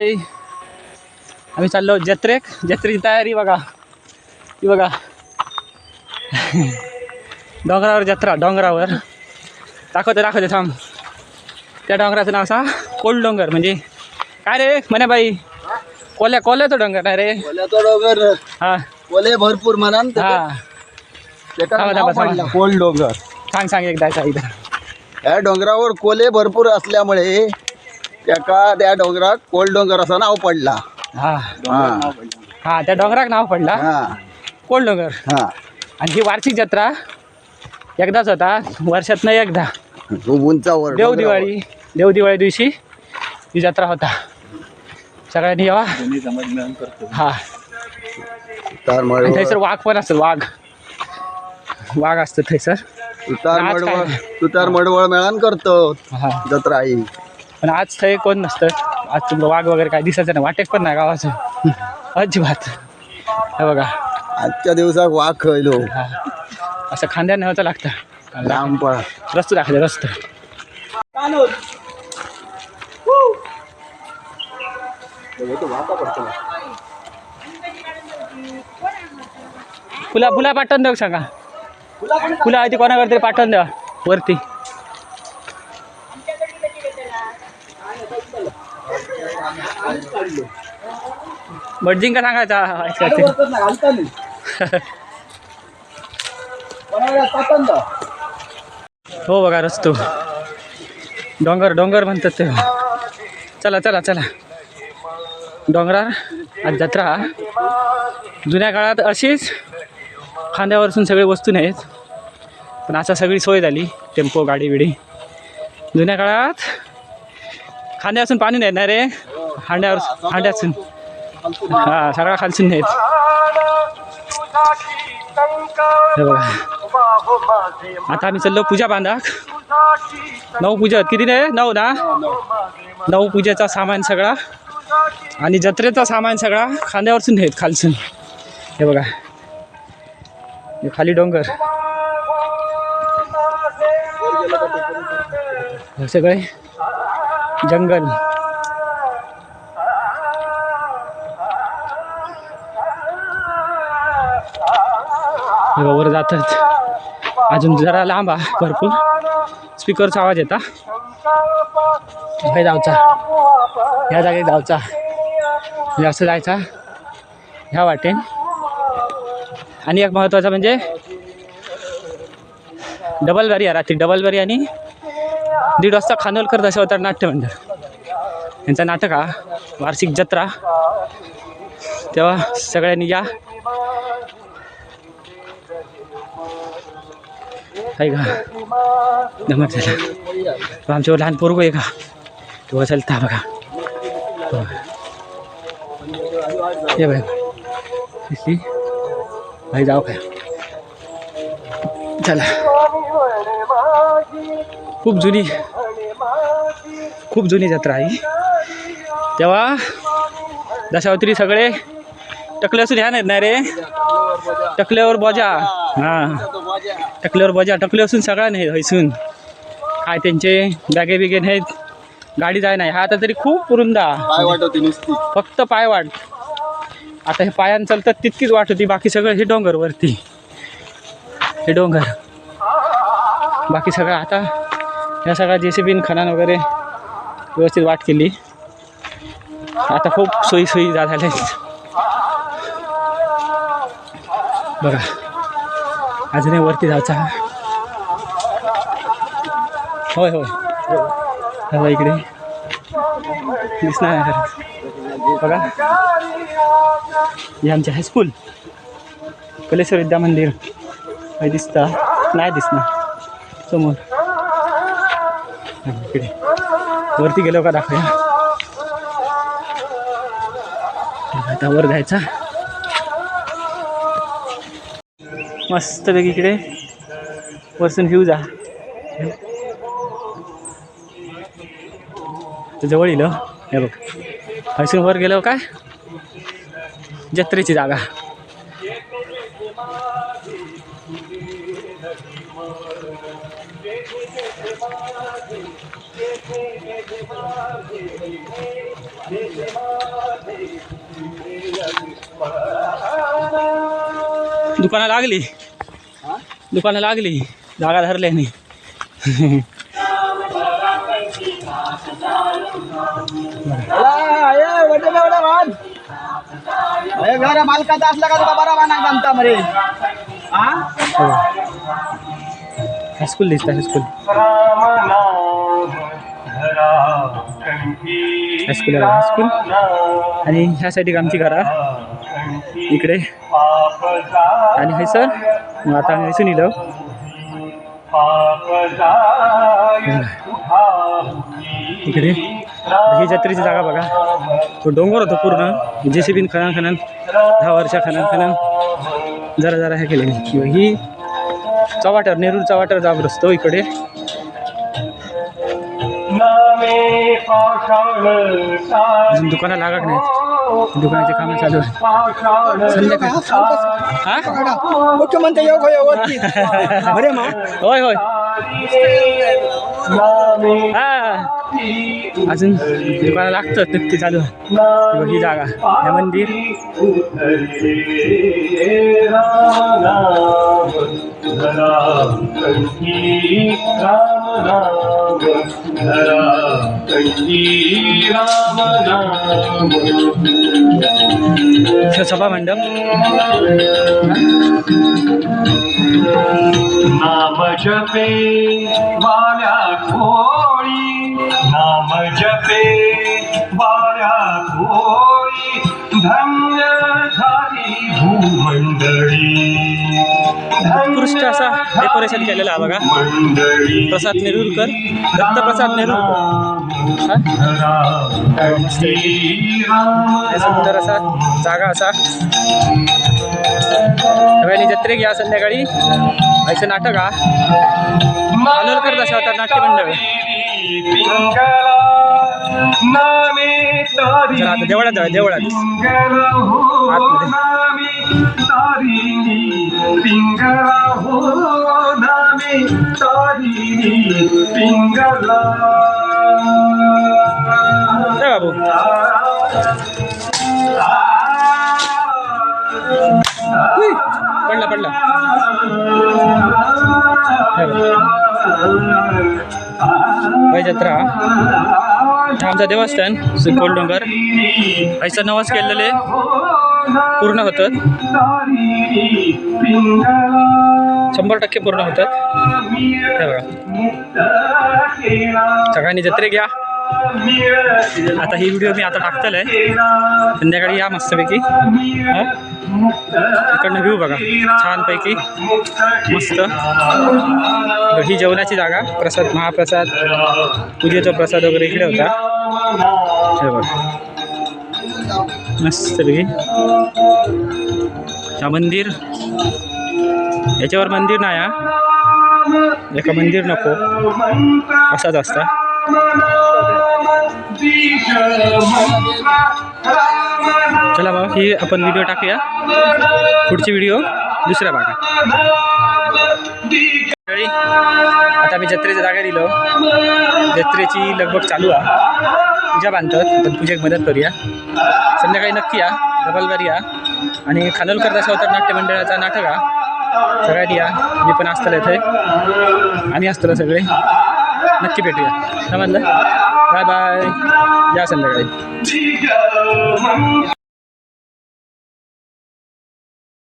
आम्ही चाललो जत्रेक. जत्रेची तयारी बघा. ही बघा. डोंगरावर जत्रा डोंगरावर. दाखवते दाखवते थांब. त्या डोंगराचं नाव असा कोल्ड डोंगर म्हणजे काय रे? म्हणे बाई. कोल्या कोल्याचा डोंगर नाही रे? कोल्याचा डोंगर. हा. कोले भरपूर म्हणा न हा. त्याचं थांबा, नाव थांबा, पडलं, थांबा. कोल डोंगर. सांग सांग एकदा इथं या डोंगरावर कोले भरपूर असल्यामुळे त्याका त्या डोंगरात कोल डोंगर असं नाव पडला. हा. हा. हा त्या डोंगराक नाव पडला. हा. कोल्ड डोंगर. हा. आणि ही वार्षिक जत्रा एकदाच होता वर्षातनं एकदा. खूप उंचावर देव. दिवाळी देव दिवाळी दिवशी ही जत्रा होता. सगळ्यांनी यावा. हा. आणि मळवळ. थंयसर वाघ पण असतात वाघ. वाघ असतं थंयसर तुतार आज काय? मडवळ नाही. तुतार मडवळ मेळान करतो. हा. जत्रा आई पण आज थंय कोण नसतं. आज तुमचं वाघ वगैरे काय दिसायचं नाही. वाटेक पण नाही गावाचं. अजिबात. हे बघा. आजच्या दिवसाक वाघ खयलो. हा. असं खांद्याने न्यावचं लागतं. लांब पळा. रस्तो दाखवते रस्तो. फुला फुला पाठवून द्या सांगा? फुला आहे ती कोणाकडे तरी पाठवून द्या. वरती. भटजीं का सांगायचा? हो बघा रस्तो. डोंगर डोंगर म्हणतात ते. चला चला चला. डोंगरार आज जत्रा. जुन्या काळात अशीच खांद्यावरसून सगळे वस्तू नाहीत. पण आता सगळी सोय झाली टेम्पो गाडी बिडी जुन्या काळात खांद्यावरसून पाणी नाही ना रे? हांड्यावर हांड्यातून हा सगळा खालसून नाहीत हे बघा. आता आम्ही चाललो पूजा बांधाक. नऊ पूजा किती नाही नऊ ना? नऊ पूजेचा सामान सगळा. आणि जत्रेचा सामान सगळा खांद्यावरसून नेत खालसून हे बघा. हे खाली डोंगर. सगळे जंगल. बघा, वर जातात. अजून जरा लांब आहे भरपूर. स्पीकरचा आवाज येता. हे जाऊचा. ह्या जागेत जाऊचा. जास्त असं जायचा. ह्या वाटेन. आणि एक महत्त्वाचं म्हणजे डबल बारी आहे रात्री डबल बारी आणि दीड वाजता खानोलकर दशावतार नाट्य मंडळ यांचं नाटक हा वार्षिक जत्रा. तेव्हा सगळ्यांनी या. आहे का दमट झाला तो आमच्यावर लहान पोरगो आहे का तो चालता बघा हो. ये बाय भाई जाऊ काय चला खूप जुनी खूप जुनी जत्रा आहे तेव्हा दशावत्री सगळे टकले असून ह्या नाहीत नाही रे टकल्यावर बजा हां टकल्यावर बजा टकले असून सगळा नाही हैसून काय त्यांचे बॅगे बिगे नाहीत. गाडी जाय नाही. हा आता तरी खूप रुंदा नुसती. फक्त पाय वाट. आता हे पायानं चालतात तितकीच वाट होती. बाकी सगळं हे डोंगर वरती. हे डोंगर. बाकी सगळं आता ह्या सगळ्या जे सी बीन खणान वगैरे व्यवस्थित वाट केली. आता खूप सोयी सोयी झाल्या बघा. अजूनही वरती जायचा होय होय. हा इकडे. दिसणार नाही बघा. हे आमचे हायस्कूल कलेश्वर विद्या मंदिर. हे दिसता. नाही दिसणार. समोर. इकडे. वरती गेलो का दाखवूया. आता वर जायचा. मस्तपैकी इकडे वरसून व्ह्यू जा. जवळ येईल हे. बघ. हायसून वर गेलो काय? जत्रेची जागा. दुकानं लागली. दुकानं लागली. जागा धरल्या नाही. घर मालकाचा असला का तुला बरा वाना बांधता मरे? हायस्कूल दिसतं हायस्कूल हायस्कूल हायस्कूल आणि ह्या साईड आमची घरा. इकडे. आणि हाय सर. मग आता आम्ही हसून इलो इकडे. ही जत्रेची जागा बघा. तो डोंगर होतो पूर्ण. जे सी बीन खनन खनन. दहा वर्षा खनन खनन. जरा जरा हे केले ही चवाटर नेरूर चवाटर जाब रस्तो इकडे. अजून लागत नाही दुकानाचे कामं चालू आहे संध्याकाळी. हा? मुख्यमंत्री योग होय होय. हा अजून दुकानं लागतं नक्की चालू ही जागा हे मंदिर हे सभा मंडप. नाम जपे वाल्या कोळी नाम जपे वाल्या कोळी धन्य झाली भूमंडळी. उत्कृष्ट असा डेकोरेशन केलेला आहे बघा. प्रसाद नेरुरकर दत्तप्रसाद नेरुरकर सुंदर असा जागा असा. सगळ्यांनी जत्रे घ्या संध्याकाळी. ऐसे नाटक हा. कानोलकर होता नाट्य मंडळ आता देवळात देवळात. आतमध्ये. तारिणी पिंगला हो नामे तारिणी पडला पडला जत्रा आमचा देवस्थान गोल डोंगर ऐसा नवाज केलेले. पूर्ण होतात. शंभर टक्के पूर्ण होतात. हे बघा. सगळ्यांनी जत्रे घ्या. आता ही व्हिडिओ मी आता टाकतोय. संध्याकाळी या मस्तपैकी. इकडनं व्ह्यू बघा. छानपैकी. मस्त. ही जेवणाची जागा. प्रसाद महाप्रसाद. पूजेचा प्रसाद वगैरे इकडे होता. हे बघा. मस्तपैकी हा मंदिर. याच्यावर मंदिर नाही हा? एका मंदिर नको. असाच असता. चला बाबा ही आपण व्हिडिओ टाकूया. पुढची व्हिडिओ दुसऱ्या भागात. सकाळी आता आम्ही जत्रेच्या जागा दिलो जत्रेची लगबग चालू आहे. पूजा बांधतात. पण पूजेक मदत करूया. संध्याकाळी नक्की या. डबलबारी या. आणि खानोलकर दशावतार नाट्य मंडळाचा नाटक हा. सगळ्यात या. मी पण असतलं इथे आम्ही असतलो सगळे. नक्की भेटूया. समजलं बाय बाय. या संध्याकाळी.